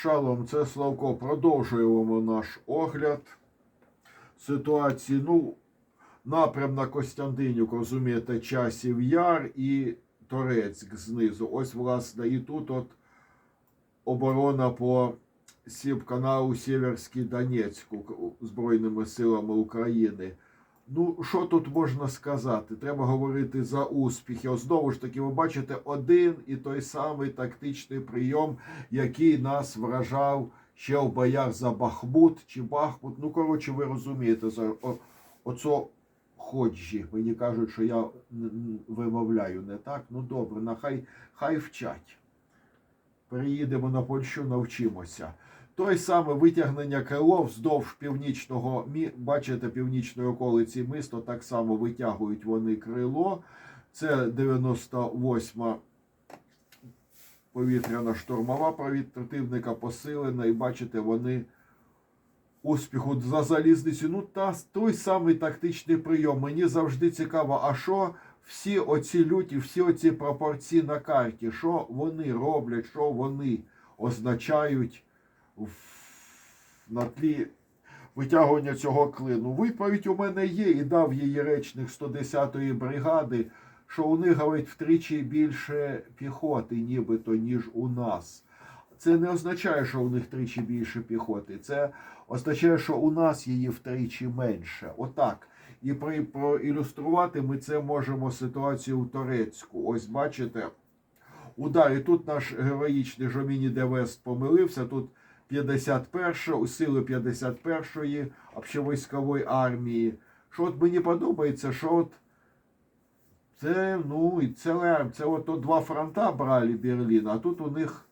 Шалом, це Славко. Продовжуємо наш огляд ситуації. Ну, напрям на Костянтинівку, розумієте, часів Яр і Торецьк знизу. Ось, власне, і тут от оборона по Сібканалу Сєверський Донецьку Збройними силами України. Ну, що тут можна сказати? Треба говорити за успіхи. Ось Знову ж таки, ви бачите один і той самий тактичний прийом, який нас вражав ще в боях за Бахмут чи Бахмут. Ну, коротше, ви розумієте, за оцо ходжі. Мені кажуть, що я вимовляю не так. Ну добре, нехай хай вчать. Переїдемо на Польщу, навчимося. Той саме витягнення крило вздовж північного бачите, північної околиці міста, так само витягують вони крило. Це 98-ма повітряна штурмова противника посилена, і бачите, вони успіху за залізницю. Ну, та той самий тактичний прийом. Мені завжди цікаво, а що всі оці люті, всі оці пропорції на карті, що вони роблять, що вони означають. На тлі витягування цього клину. Відповідь у мене є і дав її речник 110-ї бригади, що у них говорить втричі більше піхоти, нібито, ніж у нас. Це не означає, що у них тричі більше піхоти. Це означає, що у нас її втричі менше. Отак. І при, проілюструвати ми це можемо ситуацію у Турецьку. Ось бачите, удар. І тут наш героїчний Жоміні Девест помилився. Тут 51 сили 51-ї общевійськової армії. Що от мені подобається, що от це, ну, і це, це от два фронта брали Берлін, а тут у них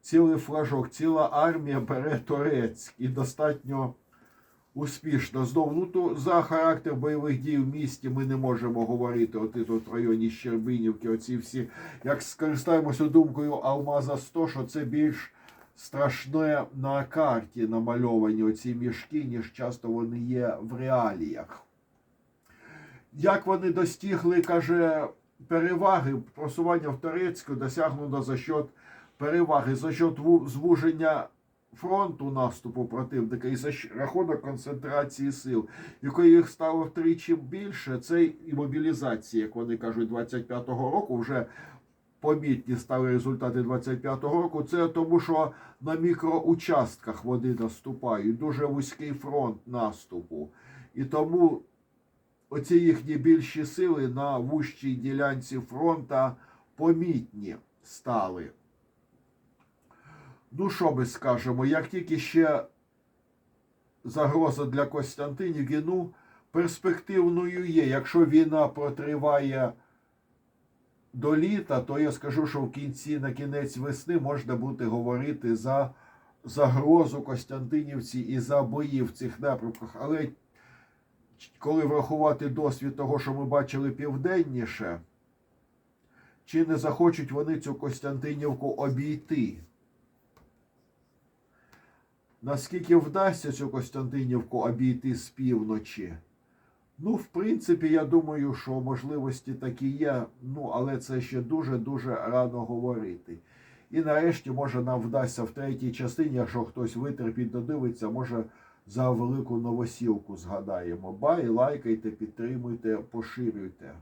цілий флажок, ціла армія бере Турецьк і достатньо успішно. Знову, ну то за характер бойових дій в місті ми не можемо говорити. От і тут в районі Щербинівки, оці всі, як скористаємося думкою Алмаза 100, що це більш страшне на карті намальовані оці мішки, ніж часто вони є в реаліях. Як вони достигли, каже, переваги просування в Турецьку досягнуто за счет переваги, за счет звуження фронту наступу противника і за рахунок концентрації сил. Коли їх стало втричі більше, це і мобілізація, як вони кажуть, 25-го року вже помітні стали результати 25-го року. Це тому, що на мікроучастках вони наступають, дуже вузький фронт наступу. І тому оці їхні більші сили на вущій ділянці фронта помітні стали. Ну, що ми скажемо, як тільки ще загроза для Костянтинівки, ну, перспективною є. Якщо війна протриває до літа, то я скажу, що в кінці на кінець весни можна буде говорити за загрозу Костянтинівці і за бої в цих напрямках. Але коли врахувати досвід того, що ми бачили південніше, чи не захочуть вони цю Костянтинівку обійти? Наскільки вдасться цю Костянтинівку обійти з півночі? Ну, в принципі, я думаю, що можливості такі є, ну, але це ще дуже-дуже рано говорити. І нарешті, може, нам вдасться в третій частині, якщо хтось витерпіть, додивиться, може за велику новосілку згадаємо. Бай, лайкайте, підтримуйте, поширюйте.